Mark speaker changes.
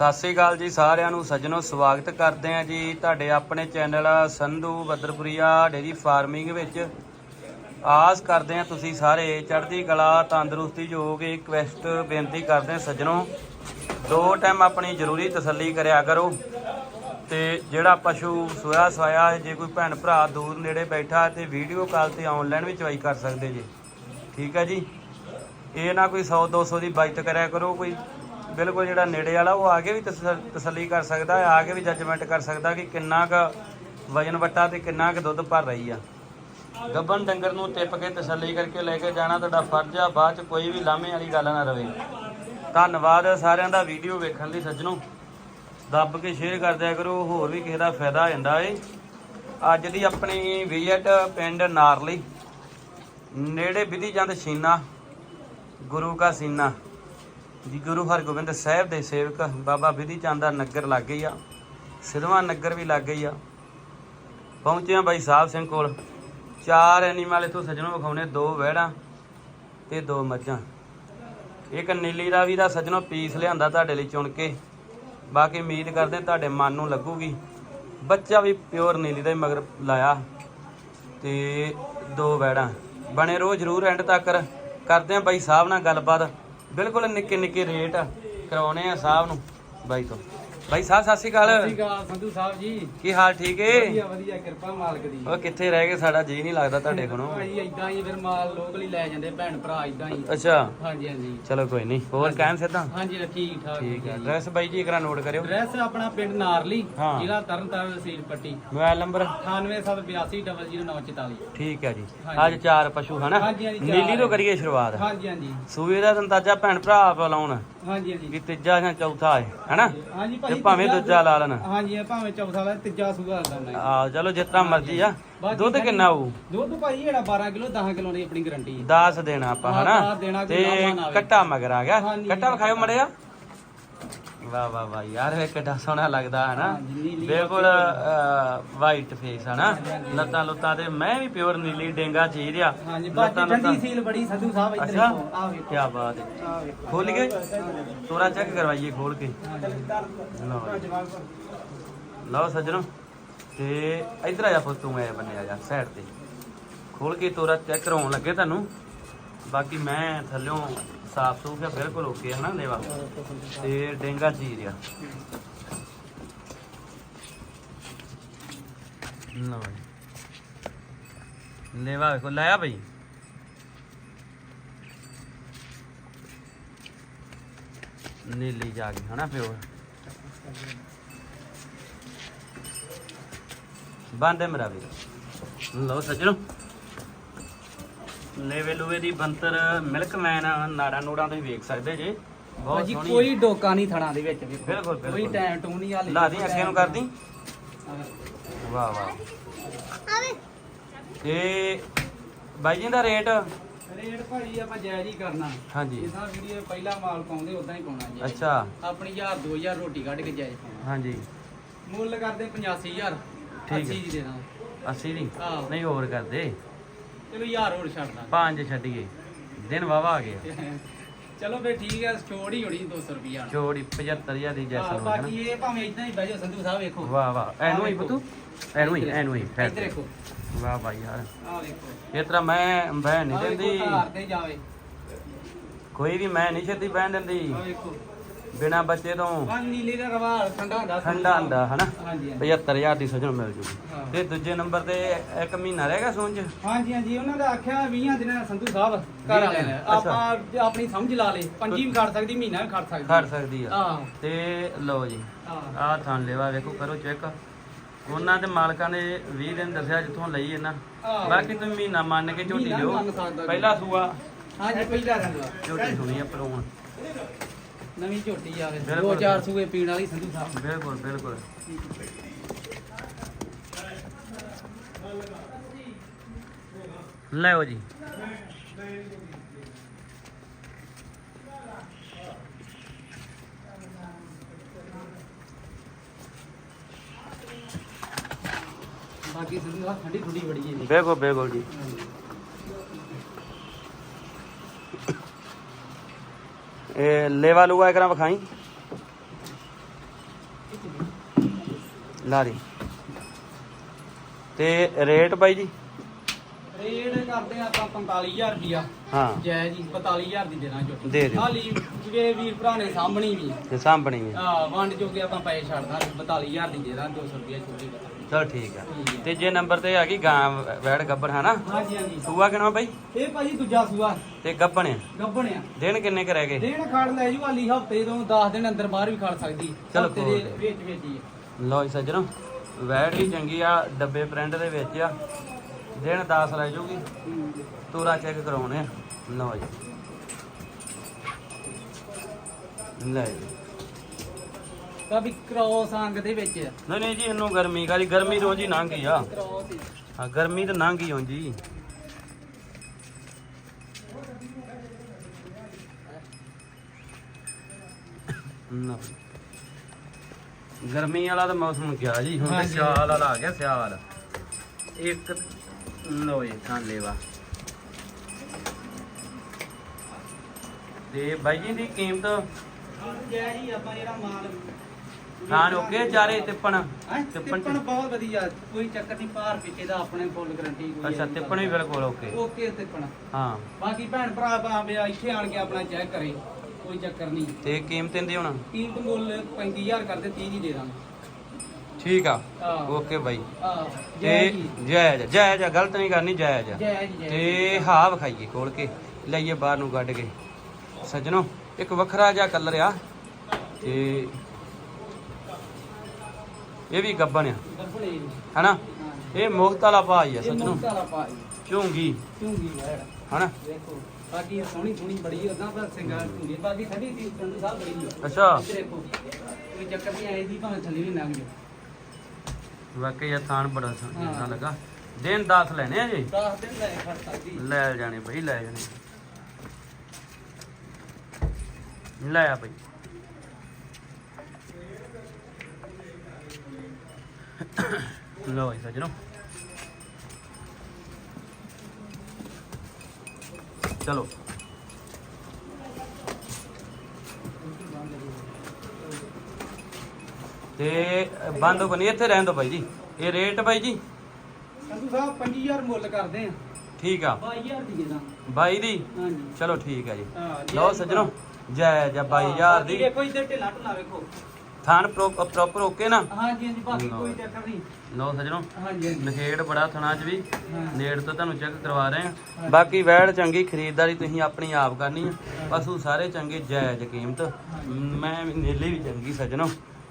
Speaker 1: ਸਤਿ ਸ੍ਰੀ ਅਕਾਲ ਜੀ ਸਾਰਿਆਂ ਨੂੰ, ਸੱਜਣੋ, ਸਵਾਗਤ ਕਰਦੇ ਹਾਂ ਜੀ ਤੁਹਾਡੇ ਆਪਣੇ channel Sandhu Badarpuria dairy farming ਵਿੱਚ। ਆਸ ਕਰਦੇ ਹਾਂ ਤੁਸੀਂ ਸਾਰੇ ਚੜ੍ਹਦੀ ਕਲਾ, ਤੰਦਰੁਸਤੀ ਜੋਗੇ ਰਿਕਵੈਸਟ ਬੇਨਤੀ ਕਰਦੇ ਹਾਂ ਸੱਜਣੋ, ਦੋ ਟਾਈਮ ਆਪਣੀ ਜ਼ਰੂਰੀ ਤਸੱਲੀ ਕਰਿਆ ਕਰੋ ਤੇ ਜਿਹੜਾ ਪਸ਼ੂ ਸੋਇਆ ਸੋਇਆ ਜੇ ਕੋਈ ਭੈਣ ਭਰਾ ਦੂਰ ਨੇੜੇ ਬੈਠਾ ਹੈ ਤੇ ਵੀਡੀਓ ਕਾਲ ਤੇ ਆਨਲਾਈਨ ਵੀ ਚਵਾਈ ਕਰ ਸਕਦੇ ਜੀ। ਠੀਕ ਹੈ ਜੀ? ਇਹ ਨਾ ਕੋਈ 100 200 ਦੀ ਬਚਤ ਕਰਿਆ ਕਰੋ ਕੋਈ। ਬਿਲਕੁਲ ਜਿਹੜਾ ਨੇੜੇ ਵਾਲਾ, ਉਹ ਆ ਕੇ ਵੀ ਤਸੱਲ- ਤਸੱਲੀ ਕਰ ਸਕਦਾ ਹੈ, ਆ ਕੇ ਵੀ ਜੱਜਮੈਂਟ ਕਰ ਸਕਦਾ ਕਿ ਕਿੰਨਾ ਕੁ ਵਜਨ ਵੱਟਾ ਤੇ ਕਿੰਨਾ ਕੁ ਦੁੱਧ ਭਰ ਰਹੀ ਆ। ਗੱਬਨ ਡੰਗਰ ਨੂੰ ਟਿੱਪ ਕੇ ਤਸੱਲੀ ਕਰਕੇ ਲੈ ਕੇ ਜਾਣਾ ਤੁਹਾਡਾ ਫਰਜ਼ ਆ, ਬਾਅਦ ਚ ਕੋਈ ਵੀ ਲਾਮੇ ਵਾਲੀ ਗੱਲ ਨਾ ਰਵੇ। ਧੰਨਵਾਦ ਸਾਰਿਆਂ ਦਾ ਵੀਡੀਓ ਵੇਖਣ ਲਈ ਸੱਜਣੋ। ਦੱਬ ਕੇ ਸ਼ੇਅਰ ਕਰ ਦਿਆ ਕਰੋ, ਹੋਰ ਵੀ ਕਿਸੇ ਦਾ ਫਾਇਦਾ ਹੋ ਜਾਂਦਾ ਏ। ਅੱਜ ਦੀ ਆਪਣੀ ਵਿਜ਼ਿਟ ਪਿੰਡ ਨਾਰਲੀ। ਨੇੜੇ ਵਿਧੀ ਚੰਦ ਸ਼ੀਨਾ, ਗੁਰੂ ਕਾ ਸੀਨਾ। ਜੀ, ਗੁਰੂ ਹਰਗੋਬਿੰਦ ਸਾਹਿਬ ਦੇ ਸੇਵਕ ਬਾਬਾ ਵਿਧੀ ਚੰਦ ਦਾ ਨਗਰ ਲੱਗ ਗਈ ਆ, ਸਿਧਵਾ ਨਗਰ ਵੀ ਲੱਗ ਗਈ ਆ। ਪਹੁੰਚੇ ਆ ਬਾਈ ਸਾਹਿਬ ਸਿੰਘ ਕੋਲ। ਚਾਰ ਐਨੀਮਲ ਇਥੋਂ ਸੱਜਣੋਂ ਵਿਖਾਉਣੇ, ਦੋ ਵਹਿੜਾਂ ਤੇ ਦੋ ਮੱਝਾਂ। ਇੱਕ ਨੀਲੀ ਰਾਵੀ ਦਾ ਸੱਜਣੋਂ ਪੀਸ ਲਿਆਂਦਾ ਤੁਹਾਡੇ ਲਈ ਚੁਣ ਕੇ। ਬਾਕੀ ਉਮੀਦ ਕਰਦੇ ਤੁਹਾਡੇ ਮਨ ਨੂੰ ਲੱਗੂਗੀ। ਬੱਚਾ ਵੀ ਪਿਓਰ ਨੀਲੀ ਦਾ ਹੀ ਮਗਰ ਲਾਇਆ। ਤੇ ਦੋ ਵੈੜਾਂ ਬਣੇ ਰਹੋ ਜਰੂਰ ਐਂਡ ਤੱਕ। ਕਰਦੇ ਆ ਬਾਈ ਸਾਹਿਬ ਨਾਲ ਗੱਲਬਾਤ। ਬਿਲਕੁਲ ਨਿੱਕੇ ਨਿੱਕੇ ਰੇਟ ਕਰਾਉਣੇ ਆ ਸਾਹਿਬ ਨੂੰ ਬਾਈ ਤੋਂ। ਬਾਈ ਸਾਹਿਬ ਸਤਿ ਸ਼੍ਰੀ
Speaker 2: ਸਤਿ
Speaker 1: ਅਕਾਲ
Speaker 2: ਸ਼੍ਰੀ ਅਕਾਲ ਸੰਧੂ ਸਾਹਿਬ ਜੀ।
Speaker 1: ਕੀ ਹਾਲ ਠੀਕ ਏ?
Speaker 2: ਵਧੀਆ ਵਧੀਆ ਕਿਰਪਾ ਮਾਲਕ ਦੀ।
Speaker 1: ਉਹ ਕਿੱਥੇ ਰਹਿ ਗਏ ਸਾਡਾ ਜੀ ਨਹੀਂ ਲੱਗਦਾ ਤੁਹਾਡੇ ਕੋਲੋਂ।
Speaker 2: ਭਾਈ ਇਦਾਂ ਹੀ ਫਿਰ ਮਾਲ ਲੋਕਲ ਹੀ ਲੈ ਜਾਂਦੇ ਭੈਣ ਭਰਾ ਇਦਾਂ ਹੀ।
Speaker 1: ਅੱਛਾ।
Speaker 2: ਹਾਂਜੀ ਹਾਂਜੀ।
Speaker 1: ਚਲੋ ਕੋਈ ਨਹੀਂ ਹੋਰ ਕਾਇਮ ਸਿੱਧਾ?
Speaker 2: ਹਾਂਜੀ ਠੀਕ ਠਾਕ
Speaker 1: ਠੀਕ ਹੈ ਐਡਰੈਸ ਬਾਈ ਜੀ ਇੱਕ ਨੋਟ ਕਰਿਓ।
Speaker 2: ਐਡਰੈਸ ਆਪਣਾ ਪਿੰਡ ਨਾਰਲੀ
Speaker 1: ਹਾਂ।
Speaker 2: ਜ਼ਿਲ੍ਹਾ ਤਰਨਤਾਰਨ ਤਹਿਸੀਲ ਪੱਟੀ।
Speaker 1: Mobile number?
Speaker 2: 9872800944
Speaker 1: ਠੀਕ ਹੈ ਜੀ।
Speaker 2: ਹਾਂਜੀ।
Speaker 1: ਅੱਜ ਚਾਰ ਪਸ਼ੂ ਹਨਾ?
Speaker 2: ਹਾਂਜੀ, ਹਾਂਜੀ, ਚਾਰ।
Speaker 1: ਨੀਲੀ ਤੋਂ। ਕਰੀਏ ਸ਼ੁਰੂਆਤ।
Speaker 2: ਹਾਂਜੀ ਹਾਂਜੀ।
Speaker 1: ਸੂਏ ਦਾ ਅੰਦਾਜ਼ਾ ਭੈਣ ਭਰਾ ਬੁਲਾਉਣ
Speaker 2: ਹਾਂਜੀ ਹਾਂਜੀ।
Speaker 1: ਵੀ ਤੀਜਾ ਜਾਂ ਚੌਥਾ ਹੈ ਹਨਾ?
Speaker 2: ਹਾਂਜੀ
Speaker 1: ਤੇ
Speaker 2: ਭਾਈ
Speaker 1: ਭਾਵੇਂ ਦੂਜਾ ਲਾ ਲੈਣ।
Speaker 2: ਹਾਂਜੀ ਇਹ ਭਾਵੇਂ ਚੌਥਾ ਵਾਲਾ ਤੀਜਾ ਸੂਗਾ ਲਾਉਣਾ
Speaker 1: ਆ ਚਲੋ ਤਰ੍ਹਾਂ ਮਰਜ਼ੀ ਆ।
Speaker 2: ਬਾਕੀ
Speaker 1: ਦੁੱਧ ਕਿੰਨਾ ਹੋਊ?
Speaker 2: ਦੁੱਧ ਭਾਈ ਜਿਹੜਾ 12 ਕਿਲੋ 10 ਕਿਲੋ ਦੀ ਆਪਣੀ ਗਾਰੰਟੀ ਹੈ
Speaker 1: 10 ਦੇਣਾ ਆਪਾਂ ਹਨਾ? ਤੇ। ਕੱਟਾ ਮਗਰ ਆ ਗਿਆ। ਕੱਟਾ ਵਿਖਾਇਓ ਮੜਿਆ। ਵਾਹ ਵਾਹ ਵਾਹ ਯਾਰ ਇਹ ਕਿੱਡਾ ਸੋਹਣਾ ਲੱਗਦਾ ਹੈ ਨਾ। ਬਿਲਕੁਲ ਵਾਈਟ ਫੇਸ ਹੈ ਨਾ। ਲੱਤਾਂ ਲੁੱਤਾਂ ਤੇ ਮੈਂ ਵੀ ਪਿਓਰ ਨੀਲੀ ਡੇਂਗਾ ਚੀਜ਼ ਆ।
Speaker 2: ਬਾਕੀ ਠੰਡੀ ਸੀਲ ਬੜੀ ਸੰਧੂ ਸਾਹਿਬ ਇੱਧਰ ਆ ਵੇਖੋ।
Speaker 1: ਕੀ ਬਾਤ ਹੈ। ਖੋਲ ਕੇ? ਤੋਰਾ ਚੈੱਕ ਕਰਵਾਈਏ ਖੋਲ ਕੇ। ਲਓ ਸੱਜਣੋ ਤੇ ਇਧਰ ਆ ਜਾ ਪੁੱਤ ਤੂੰ ਐ ਬੰਨੇ ਆ ਜਾ ਸਾਈਡ ਤੇ। ਖੋਲ ਕੇ ਤੋਰਾ ਚੈੱਕ ਕਰਾਉਣ ਲੱਗੇ ਤੁਹਾਨੂੰ ਬਾਕੀ ਮੈਂ ਥੱਲਿਓਂ ਸਾਫ਼ ਸੂਫ ਆ ਬਿਲਕੁਲ ਓਕੇ ਹੈ ਨਾ ਲੇਵਾ। ਤੇ ਡੇਂਗਾ ਚੀਜ਼ ਆ। ਲਓ ਜੀ। ਲੇਵਾ ਵੇਖੋ, ਲਾਇਆ ਬਈ? ਨੀਲੀ ਜਾ ਗਈ ਹਨਾ ਪਿਓ ਬੰਦੇ ਮੇਰਾ ਵੀਰ। ਲਓ ਸੱਜਣੋ। ਲੇਵੇ ਲੂਵੇ ਦੀ ਬੰਤਰ ਮਿਲਕਮੈਨ ਨਾੜਾ ਨੂੜਾਂ ਤੁਸੀਂ ਵੇਖ ਸਕਦੇ ਜੇ। ਬਹੁਤ
Speaker 2: ਭਾਜੀ
Speaker 1: ਸੋਹਣੀ
Speaker 2: ਕੋਈ ਡੋਕਾ ਨਹੀਂ ਥਣਾ ਦੇ ਵਿੱਚ ਵੇਖੋ।
Speaker 1: ਬਿਲਕੁਲ,
Speaker 2: ਕੋਈ
Speaker 1: ਬਿਲਕੁਲ।
Speaker 2: ਟਾਈਮ ਟੂ ਨਹੀਂ ਹਾਲੇ
Speaker 1: ਲਾ ਦੀ ਅੱਗੇ ਨੂੰ ਕਰਦੀ ਵਾਹ ਵਾਹ। ਤੇ ਬਾਈ ਜੀ ਦਾ ਰੇਟ?
Speaker 2: ਰੇਟ ਭਾਜੀ ਆਪਾਂ ਜਾਇਜ਼ ਹੀ ਕਰਨਾ।
Speaker 1: ਹਾਂਜੀ।
Speaker 2: ਜਿੱਦਾਂ ਵੀਡੀਓ ਪਹਿਲਾ ਮਾਲ ਪਾਉਂਦੇ ਉਦਾਂ ਹੀ ਪਾਉਣਾ ਜੀ।
Speaker 1: ਅੱਛਾ।
Speaker 2: ਆਪਣੀ 1000 2000 ਰੋਟੀ ਕੱਢ ਕੇ ਜਾਇਜ਼ ਪਾਉਣਾ।
Speaker 1: ਹਾਂਜੀ।
Speaker 2: ਮੁੱਲ ਕਰਦੇ 85000
Speaker 1: ਠੀਕ ਹੈ।
Speaker 2: 80 ਦੀ ਦੇ ਦਾਂ
Speaker 1: 80 ਦੀ?
Speaker 2: ਹਾਂ।
Speaker 1: ਨਹੀਂ ਹੋਰ ਕਰਦੇ।
Speaker 2: ਚਲੋ 1000 ਹੋਰ ਛੱਡ ਦਾਂ
Speaker 1: ਪੰਜ ਛੱਡੀਏ। ਦਿਨ ਵਾਵਾ ਆ ਗਿਆ।
Speaker 2: ਚਲੋ ਫੇ ਠੀਕ ਹੈ ਛੋੜ ਹੀ ਹੋਣੀ 200 ਰੁਪਿਆ
Speaker 1: ਜੋੜੀ 75000 ਦੀ ਜੈਸਨ ਹੋ
Speaker 2: ਬਾਕੀ ਇਹ ਭਾਵੇਂ ਇਦਾਂ ਹੀ ਬਹਿ ਜਾਓ ਸੰਧੂ ਸਾਹਿਬ ਵੇਖੋ।
Speaker 1: ਵਾਹ ਵਾਹ ਐਨੂੰ ਹੀ ਪੁੱਤੂ। ਐਨੂੰ ਹੀ ਐਨੂੰ ਹੀ
Speaker 2: ਇੱਧਰ ਦੇਖੋ
Speaker 1: ਵਾਹ ਭਾਈ ਯਾਰ।
Speaker 2: ਆ ਵੇਖੋ।
Speaker 1: ਇਸ ਤਰ੍ਹਾਂ ਮੈਂ ਬਹਿਣ ਨਹੀਂ ਦਿੰਦੀ।
Speaker 2: ਧਾਰ ਤੇ ਜਾਵੇ।
Speaker 1: ਕੋਈ ਵੀ ਮੈਂ ਨਹੀਂ ਛੇਤੀ ਬਹਿਣ ਦਿੰਦੀ।
Speaker 2: ਆ ਵੇਖੋ।
Speaker 1: ਬਿਨਾ ਬੱਚੇ ਤੋਂ
Speaker 2: ਆ ਨੀਲੇ ਦਾ ਠੰਡਾ ਹੁੰਦਾ
Speaker 1: ਠੰਡਾ। ਹੁੰਦਾ ਹਨਾ?
Speaker 2: ਹਾਂਜੀ ਹਾਂਜੀ।
Speaker 1: 75000 ਦੀ ਸਜਣ ਮਿਲ
Speaker 2: ਹਾਂ।
Speaker 1: ਤੇ ਦੂਜੇ ਨੰਬਰ ਤੇ ਇੱਕ ਮਹੀਨਾ ਰਹੇਗਾ ਸੂੰਝ
Speaker 2: ਹਾਂਜੀ ਹਾਂਜੀ ਉਹਨਾਂ ਦਾ ਆਖਿਆ 20 ਦਿਨਾਂ ਦਾ ਸੰਧੂ ਸਾਹਿਬ ਘਰ ਵਾਲੇ ਨੇ
Speaker 1: ਅੱਛਾ।
Speaker 2: ਆਪਾਂ ਆਪਣੀ ਸਮਝ ਲਾ ਲੇ ਪੰਜੀ ਵੀ ਖੜ ਸਕਦੀ ਮਹੀਨਾ ਵੀ ਖੜ ਸਕਦੀ।
Speaker 1: ਖੜ ਸਕਦੀ ਆ।
Speaker 2: ਹਾਂ।
Speaker 1: ਤੇ ਲਓ ਜੀ
Speaker 2: ਹਾਂ।
Speaker 1: ਆਹ ਥਾਂ ਲੈਵਾ ਵੇਖੋ ਕਰੋ ਚੈੱਕ। ਉਹਨਾਂ ਦੇ ਮਾਲਕਾਂ ਨੇ 20 ਦਿਨ ਦੱਸਿਆ ਜਿੱਥੋਂ ਲਈ ਇਹਨਾਂ
Speaker 2: ਆਹ।
Speaker 1: ਬਾਕੀ ਤੁਸੀਂ ਮਹੀਨਾ ਮੰਨ ਕੇ ਝੋਟੀ
Speaker 2: ਮਹੀਨਾ
Speaker 1: ਲਿਓ।
Speaker 2: ਮੰਨ ਸਕਦਾ ਜੀ।
Speaker 1: ਪਹਿਲਾ ਸੂਆ।
Speaker 2: ਹਾਂਜੀ ਪਹਿਲਾ ਰੰਗ
Speaker 1: ਝੋਟੀ ਸੁਣੀ ਆ ਪਰੋਣ
Speaker 2: ਨਵੀਂ ਝੋਟੀ ਆਵੇ
Speaker 1: ਬਿਲਕੁਲ।
Speaker 2: ਦੋ ਚਾਰ ਸੂਏ ਪੀਣ ਵਾਲੀ ਸੰਧੂ ਸਾਹਿਬ।
Speaker 1: ਬਿਲਕੁਲ ਬਿਲਕੁਲ। ਲਓ ਜੀ।
Speaker 2: ਬਾਕੀ ਸੰਧੂ ਸਾਹਿਬ ਠੰਡੀ ਠੁੰਡੀ ਬੜੀ ਹੈ ਜੀ।
Speaker 1: ਬਿਲਕੁਲ ਬਿਲਕੁਲ ਜੀ। ਇਹ ਲੇਵਾ ਲੂਆ ਕਰਾਂ ਵਿਖਾਈ। ਲਾਰੀ ਤੇ ਰੇਟ ਬਾਈ ਜੀ?
Speaker 2: ਰੇਟ ਕਰਦੇ ਆ ਆਪਾਂ 45000 ਰੁਪਿਆ
Speaker 1: ਹਾਂ।
Speaker 2: ਜੈ ਜੀ 45000 ਦੀ ਦੇਣਾ ਝੋਟੀ
Speaker 1: ਦੇ ਦਿਓ।
Speaker 2: ਹਾਲੀ ਜਿਹੜੇ ਵੀਰ ਭਰਾ ਨੇ ਸਾਂਭਣੀ ਵੀ
Speaker 1: ਤੇ ਸਾਂਭਣੀ ਹੈ
Speaker 2: ਆ। ਵੰਡ ਜੋਗੇ ਆਪਾਂ ਪੈਸੇ ਛੱਡਦਾ 42000 ਦੀ ਦੇ ਦਾਂ 200 ਰੁਪਿਆ ਛੋਟੀ ਬਤਾ
Speaker 1: ਚਲ ਠੀਕ ਆ। ਤੇ ਜੇ ਨੰਬਰ ਤੇ ਆ ਗਈ ਗਾਂ ਵੈੜ ਗੱਬਣ ਹੈ ਨਾ
Speaker 2: ਹਾਂਜੀ ਹਾਂਜੀ।
Speaker 1: ਸੂਆ ਕਿਨਵਾ ਬਾਈ?
Speaker 2: ਇਹ ਭਾਜੀ ਦੂਜਾ ਸੂਆ।
Speaker 1: ਤੇ ਗੱਬਣ ਆ?
Speaker 2: ਗੱਬਣਿਆ
Speaker 1: ਦਿਨ ਕਿੰਨੇ ਕੁ ਰਹਿ ਗਏ?
Speaker 2: ਦੇਣ ਖੜ ਲੈ ਜੂ ਹਾਲੀ ਹਫ਼ਤੇ ਤੋਂ 10 ਦਿਨ ਅੰਦਰ ਬਾਹਰ ਵੀ ਖੜ ਸਕਦੀ।
Speaker 1: ਚਲੋ
Speaker 2: ਹਫ਼ਤੇ
Speaker 1: ਕੋਈ
Speaker 2: ਦੇ
Speaker 1: ਨੀ।
Speaker 2: ਵਿੱਚ ਵਿੱਚ ਹੀ ਆ।
Speaker 1: ਲਓ ਜੀ ਸੱਜਣੋ ਵੈੜ ਵੀ ਚੰਗੀ ਆ ਡੱਬੇ ਪ੍ਰਿੰਟ ਦੇ ਵਿੱਚ ਆ। ਦਿਨ 10 ਰਹਿ ਜੂਗੀ। ਤੋਰਾ ਚੈੱਕ ਕਰਾਉਣੇ ਆ। ਲਓ ਜੀ। ਲੈ ਜੀ।
Speaker 2: ਤਾਂ ਵੀ ਕ੍ਰੋਸ ਅੰਗ ਦੇ ਵਿੱਚ।
Speaker 1: ਨਹੀਂ ਨਹੀਂ ਜੀ ਇਹਨੂੰ ਗਰਮੀ ਕਾਲੀ ਗਰਮੀ ਲੰਘ ਗਈ ਆ।
Speaker 2: ਕ੍ਰੋਸ ਹੀ।
Speaker 1: ਹਾਂ ਗਰਮੀ ਤਾਂ ਲੰਘ ਗਈ ਜੀ। ਨਾ ਗਰਮੀ ਵਾਲਾ ਤਾਂ ਮੌਸਮ ਗਿਆ ਜੀ। ਹੁਣ ਤੇ। ਸਿਆਲ ਵਾਲਾ ਆ ਗਿਆ ਸਿਆਲ। ਇੱਕ ਲੋ ਲੈਵਾ ਤੇ ਬਾਈ ਜੀ ਦੀ ਕੀਮਤ?
Speaker 2: ਜੈ ਜੀ ਆਪਾਂ ਜਿਹੜਾ ਮਾਲ
Speaker 1: ਖਾਨ ਓਕੇ ਚਾਰੇ ਤਿੱਪਣ।
Speaker 2: ਹੈਂ?
Speaker 1: ਤਿੱਪਣ
Speaker 2: ਤਿੱਪਣ ਬਹੁਤ ਵਧੀਆ। ਕੋਈ ਚੱਕਰ ਨਹੀਂ ਪਾਰ ਪਿੱਛੇ ਦਾ ਆਪਣੇ ਫੁੱਲ ਗਰੰਟੀ ਕੋਈ
Speaker 1: ਅੱਛਾ ਤਿੱਪਣ ਵੀ ਬਿਲਕੁਲ ਓਕੇ।
Speaker 2: ਓਕੇ ਤਿੱਪਣ।
Speaker 1: ਹਾਂ।
Speaker 2: ਬਾਕੀ ਭੈਣ ਭਰਾ ਭਾਵੇਂ ਇੱਥੇ ਆਣ ਕੇ ਆਪਣਾ ਚੈੱਕ ਕਰੇ। ਕੋਈ ਚੱਕਰ ਨਹੀਂ।
Speaker 1: ਤੇ ਕੀਮਤ ਇਹਦੀ ਹੁਣ?
Speaker 2: ਕੀਮਤ ਮੁੱਲ 35000 ਕਰਦੇ 30 ਦੀ ਦੇ ਦਾਂਗੇ।
Speaker 1: ਠੀਕ ਆ?
Speaker 2: ਹਾਂ।
Speaker 1: Okay bye. ਤੇ
Speaker 2: ਜੈ ਜੀ।
Speaker 1: ਜਾਇਜ਼ ਜਾਇਜ਼ ਆ, ਗਲਤ ਨਹੀਂ ਕਰਨੀ ਜਾਇਜ਼ ਆ।
Speaker 2: ਜੈ ਜੀ ਜੈ
Speaker 1: ਤੇ ਹਾਂ ਵਿਖਾਈਏ ਖੋਲ ਕੇ ਲਈਏ ਬਾਹਰ ਨੂੰ ਕੱਢ ਕੇ। ਸੱਜਣੋ ਇੱਕ ਵੱਖਰਾ ਜਿਹਾ ਕਲਰ ਆ। ਤੇ ਇਹ ਵੀ ਗੱਬਣ ਆ।
Speaker 2: ਗੱਬੜੇ
Speaker 1: ਹਨਾ?
Speaker 2: ਹਾਂ।
Speaker 1: ਇਹ ਮੁਕਤ ਵਾਲਾ ਭਾਈ ਆ
Speaker 2: ਇਹ
Speaker 1: ਸੱਜਣੋ।
Speaker 2: ਮੁਕਤ ਪਾਈ
Speaker 1: ਝੂੰਗੀ।
Speaker 2: ਚੁੰਗੀ
Speaker 1: ਹਨਾ?
Speaker 2: ਦੇਖੋ ਬਾਕੀ ਇਹ ਸੋਹਣੀ ਸੋਹਣੀ ਬੜੀ ਉਦਾਂ ਪਰ ਸਿੰਗਾਰ ਹੁੰਦੀ। ਬਾਕੀ ਠੰਡੀ ਦੀ ਸੰਧੂ ਸਾਹਿਬ ਬੜੀ ਹੈ
Speaker 1: ਅੱਛਾ।
Speaker 2: ਦੇਖੋ ਕੋਈ ਚੱਕਰ ਨਹੀਂ ਆਈ ਦੀ ਭਾਵੇਂ ਥੱਲੇ ਵੀ ਲੰਘ ਜਾਓ
Speaker 1: ਵਾਕਈ ਇਹ ਥਾਨ ਬੜਾ ਸੋਹਣਾ। ਲੱਗਾ। ਦਿਨ 10 ਲੈਣੇ ਆ ਜੀ?
Speaker 2: 10 ਦਿਨ ਲੈ ਖੜ ਸਕਦੀ।
Speaker 1: ਲੈ ਜਾਣੇ ਬਈ ਲੈ ਜਾਣੇ। ਲੈ ਆ ਬਈ। ਲੋ ਜੀ ਸੱਜਣੋ। ਚਲੋ। ਤੇ ਬੰਦ ਕੋ ਨਹੀਂ ਇੱਥੇ ਰਹਿਣ ਦੋ ਬਾਈ ਜੀ। ਇਹ ਰੇਟ ਬਾਈ ਜੀ।
Speaker 2: ਸੰਧੂ ਸਾਹਿਬ 25000 ਮੁੱਲ ਕਰਦੇ ਆ।
Speaker 1: ਠੀਕ ਆ।
Speaker 2: 22000 ਦੀ ਦੇ ਦਾਂ
Speaker 1: ਬਾਈ ਦੀ?
Speaker 2: ਹਾਂਜੀ।
Speaker 1: ਚਲੋ ਠੀਕ ਆ ਜੀ। ਲਓ ਸੱਜਣੋ। ਜੈ ਜੈ 22000 ਦੀ।
Speaker 2: ਦੇਖੋ ਇੱਧਰ ਢਿੱਲਾ ਢੁੱਲਾ ਵੇਖੋ।
Speaker 1: ਥਾਨ ਪ੍ਰੋਪਰ ਓਕੇ ਨਾ?
Speaker 2: ਹਾਂਜੀ ਹਾਂਜੀ ਬਾਕੀ। ਕੋਈ ਚੱਕਰ ਨਹੀਂ।
Speaker 1: ਲਓ ਸੱਜਣੋ।
Speaker 2: ਹਾਂਜੀ
Speaker 1: ਨਖੇੜ ਬੜਾ ਥਣਾ ਚ ਵੀ। ਨੇੜ ਤੋਂ ਤੁਹਾਨੂੰ ਚੈੱਕ ਕਰਵਾ ਰਹੇ ਆ। ਬਾਕੀ ਵੈੜ ਚੰਗੀ ਖਰੀਦਦਾਰੀ ਤੁਸੀਂ ਆਪਣੀ ਆਪ ਕਰਨੀ ਆ। ਪਸ਼ੂ ਸਾਰੇ ਚੰਗੇ ਜਾਇਜ਼ ਕੀਮਤ। ਮੈਂ ਨੀਲੀ ਵੀ ਚੰਗੀ ਸੱਜਣੋ।